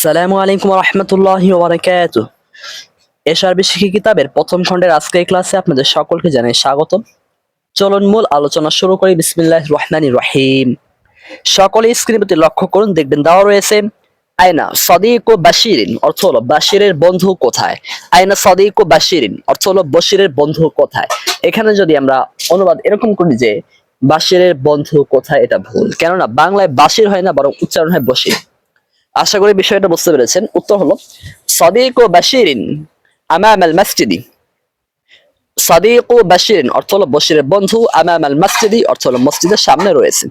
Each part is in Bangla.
আসসালামু আলাইকুম রহমতুল্লাহি ওবরাকাত এসআরবি শিখি কিতাবের প্রথম খণ্ডের আজকের ক্লাসে আপনাদের সকলকে জানাই স্বাগত চলুন মূল আলোচনা শুরু করি। বিসমিল্লাহ রহমানি রহিম। সকলে স্ক্রিনের প্রতি লক্ষ্য করুন, দেখবেন দেওয়া রয়েছে, আয়না সদিক ও বাশিরিন, অর্থ হলো বাশিরের বন্ধু কোথায়? আয়না সদিক ও বাশিরিন, অর্থ হলো বশিরের বন্ধু কোথায়? এখানে যদি আমরা অনুবাদ এরকম করি যে বাশিরের বন্ধু কোথায়, এটা ভুল। কেননা বাংলায় বাশির হয় না, বরং উচ্চারণ হয় বশির। আশা করি বিষয়টা বুঝতে পেরেছেন। উত্তর হলো, সদিক ও বাশিরিন আমাম আল মসজিদি। সদিক ও বাশিরিন অর্থ হলো বন্ধু, আমাম আল মসজিদি অর্থ হলো মসজিদের সামনে রয়েছে।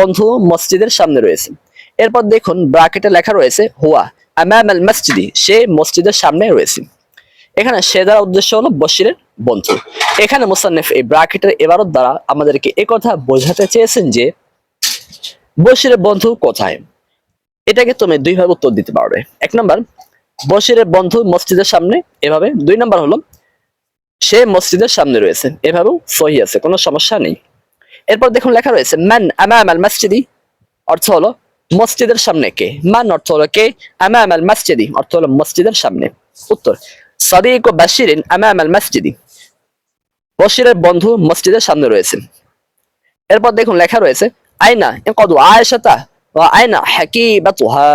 বন্ধু মসজিদের সামনে রয়েছে। এরপর দেখুন, ব্রাকেটে লেখা রয়েছে, হুয়া, আমাম আল মসজিদি, সে মসজিদের সামনে রয়েছে। এখানে সে দ্বারা উদ্দেশ্য হলো বশিরের বন্ধু। এখানে মুসান্নেফ এই ব্রাকেটের এবারত দ্বারা আমাদেরকে একথা বোঝাতে চেয়েছেন যে, বশিরের বন্ধু কোথায়? এটাকে তুমি দুই ভাবে উত্তর দিতে পারবে। এক নম্বর বশিরের বন্ধু মসজিদের সামনে, এভাবে। দুই নম্বর হলো, সে মসজিদের সামনে রয়েছে, এভাবেও সহি আছে, কোনো সমস্যা নেই। এরপর দেখুন লেখা রয়েছে আমাম আল মসজিদি, অর্থ হলো মসজিদের সামনে কে? মান অর্থ হলো কে? আমাম আল মসজিদি, অর্থ হলো মসজিদের সামনে। উত্তর, সাদিক ও বাশিরিন আমাম আল মসজিদি, বশিরের বন্ধু মসজিদের সামনে রয়েছে। এরপর দেখুন লেখা রয়েছে, আইনা কদু আয়েশাতা আয়না হাকিবাতুহা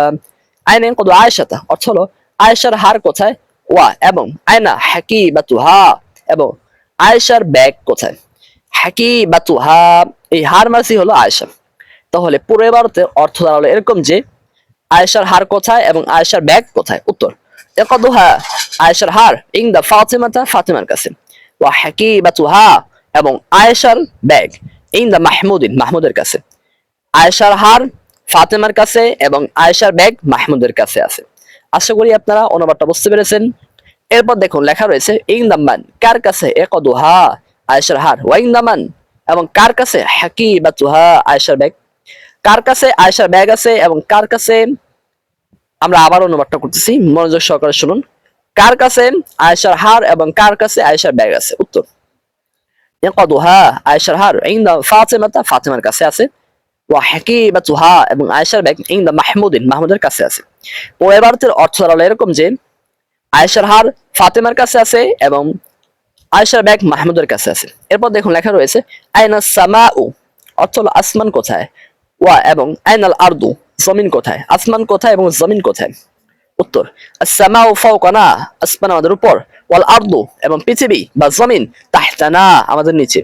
আয়না কদু আয়েশাতা অর্থ হলো আয়েশার হার কোথায় ওয়া এবং আয়না হাকিবাতুহা এবং আয়েশার ব্যাগ কোথায় হাকিবাতুহা এই হার মাসি হলো আয়েশা তাহলে পুরো এবারতে অর্থ দাঁড়াল এরকম যে আয়েশার হার কোথায় এবং আয়েশার ব্যাগ কোথায় উত্তর একদুহা আয়েশার হার ইং দা ফাতিমাতা ফাতিমার কাছে ওয়া হাকিবাতুহা এবং আয়েশার ব্যাগ ইং দা মাহমুদিন মাহমুদের কাছে আয়েশার হার ফাতেমার কাছে এবং আয়েশার ব্যাগ মাহমুদের কাছে আছে। আশা করি আপনারা অনুবাদটা বুঝতে পেরেছেন। এরপর দেখুন, লেখা রয়েছে, ইং দাম্মান কার কাছে একদুহা? আয়েশার হার, ওয়াইং দামান এবং, কার কাছে হাকি বা তুহা আয়েশার ব্যাগ কার কাছে? আয়েশার ব্যাগ আছে এবং, কার কাছে? আমরা আবার অনুবাদটা করতেছি, মনোযোগ সহকারে শুনুন। কার কাছে? আয়েশার হার এবং, কার কাছে? আয়েশার ব্যাগ আছে। উত্তর, একদুহা। আয়েশার হার, ইং দা ফাতেমাতা? ফাতেমার কাছে আছে। ওয়া এবং আয়েশার ব্যাগ ইনদা মাহমুদিন, মাহমুদের কাছে আছে। অর্থ দাঁড়াল এরকম যে, আয়েশার হার ফাতেমার কাছে আছে এবং আয়েশার ব্যাগ মাহমুদের কাছে আছে। এরপর দেখুন লেখা রয়েছে, আইনা সামাউ, অর্থ হলো আসমান কোথায়? ওয়া এবং আইনাল আরদু, জমিন কোথায়? আসমান কোথায় এবং জমিন কোথায়? উত্তর সামাউ ফাওকানা, আসমান আমাদের উপর, ওয়াল আরদু এবং পৃথিবী বা জমিন তাহতানা আমাদের নিচে।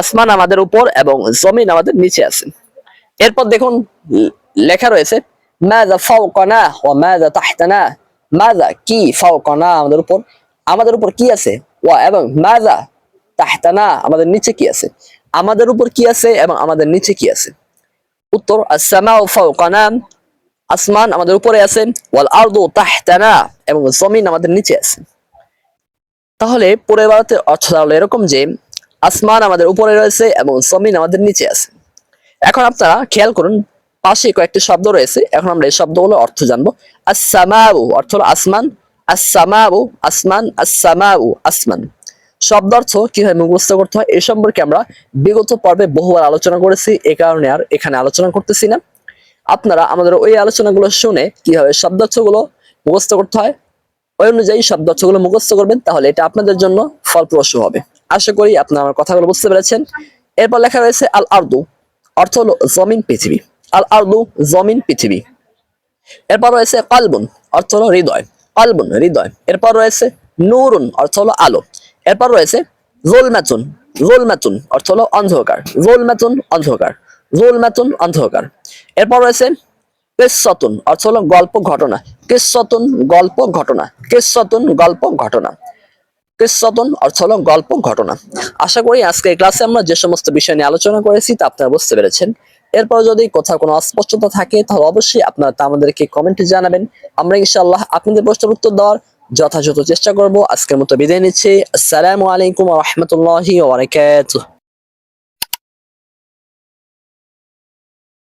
আসমান আমাদের উপর এবং জমিন আমাদের নিচে আছে। এরপর দেখুন, লেখা রয়েছে, মাযা ফাওকানা ওয়া মাযা তাহতানা মাযা কি ফাওকানা আমাদের উপর আমাদের উপর কি আছে ওয়া এবং মাযা তাহতানা আমাদের নিচে কি আছে আমাদের উপর কি আছে এবং আমাদের নিচে কি আছে উত্তর, আসসামাউ ফাওকানা আসমান আমাদের উপরে আছে ওয়াল আরদু তাহতানা এবং জমিন আমাদের নিচে আছে তাহলে পরে বাড়াতে অর্থ দাঁড়াল এরকম যে, আসমান আমাদের উপরে রয়েছে এবং জমিন আমাদের নিচে আছে এখন আপনারা খেয়াল করুন, পাশে কয়েকটি শব্দ রয়েছে। এখন আমরা এই শব্দগুলো অর্থ জানব। আসসামাউ, অর্থ হলো আসমান। আসসামাউ আসমান। আসসামাউ, আসমান। শব্দ অর্থ কীভাবে মুখস্থ করতে হয় এই সম্পর্কে আমরা বিগত পর্বে বহুবার আলোচনা করেছি। এ কারণে আর এখানে আলোচনা করতেছি না। আপনারা আমাদের ওই আলোচনাগুলো শুনে কীভাবে শব্দ শব্দার্থগুলো মুখস্থ করতে হয়, ওই অনুযায়ী শব্দ শব্দার্থগুলো মুখস্থ করবেন, তাহলে এটা আপনাদের জন্য ফলপ্রসূ হবে। আশা করি আপনারা আমার কথাগুলো বুঝতে পেরেছেন। এরপর লেখা রয়েছে আল আরদু অর্থ হলো জমিন পৃথিবী। আল আরদু জমিন পৃথিবী। এরপর রয়েছে কালবুন, অর্থ হলো হৃদয়। কালবুন, হৃদয়। এরপর রয়েছে নুরুন, অর্থ হলো আলো। এরপর রয়েছে জোলমাতুন জোলমাতুন, অর্থ হলো অন্ধকার। জোলমাতুন অন্ধকার। জোলমাতুন, অন্ধকার। এরপর রয়েছে কিসতুন অর্থ হলো গল্প ঘটনা। কিসতুন গল্প ঘটনা। কিসতুন গল্প ঘটনা। কিসতুন অর্থ হলো গল্প ঘটনা। আশা করি আজকে এই ক্লাসে আমরা যে সমস্ত বিষয় নিয়ে আলোচনা করেছি তা আপনারা বুঝতে পেরেছেন। এরপর যদি কোথাও কোনো অস্পষ্টতা থাকে, তাহলে অবশ্যই আপনারা তা আমাদেরকে কমেন্টে জানাবেন। আমরা ইনশাআল্লাহ আপনাদের প্রশ্নের উত্তর দেওয়ার যথাযথ চেষ্টা করব। আজকের মতো বিদায় নিচ্ছি। আসসালামু আলাইকুম রহমতুল্লাহি ওয়া বারাকাতুহু।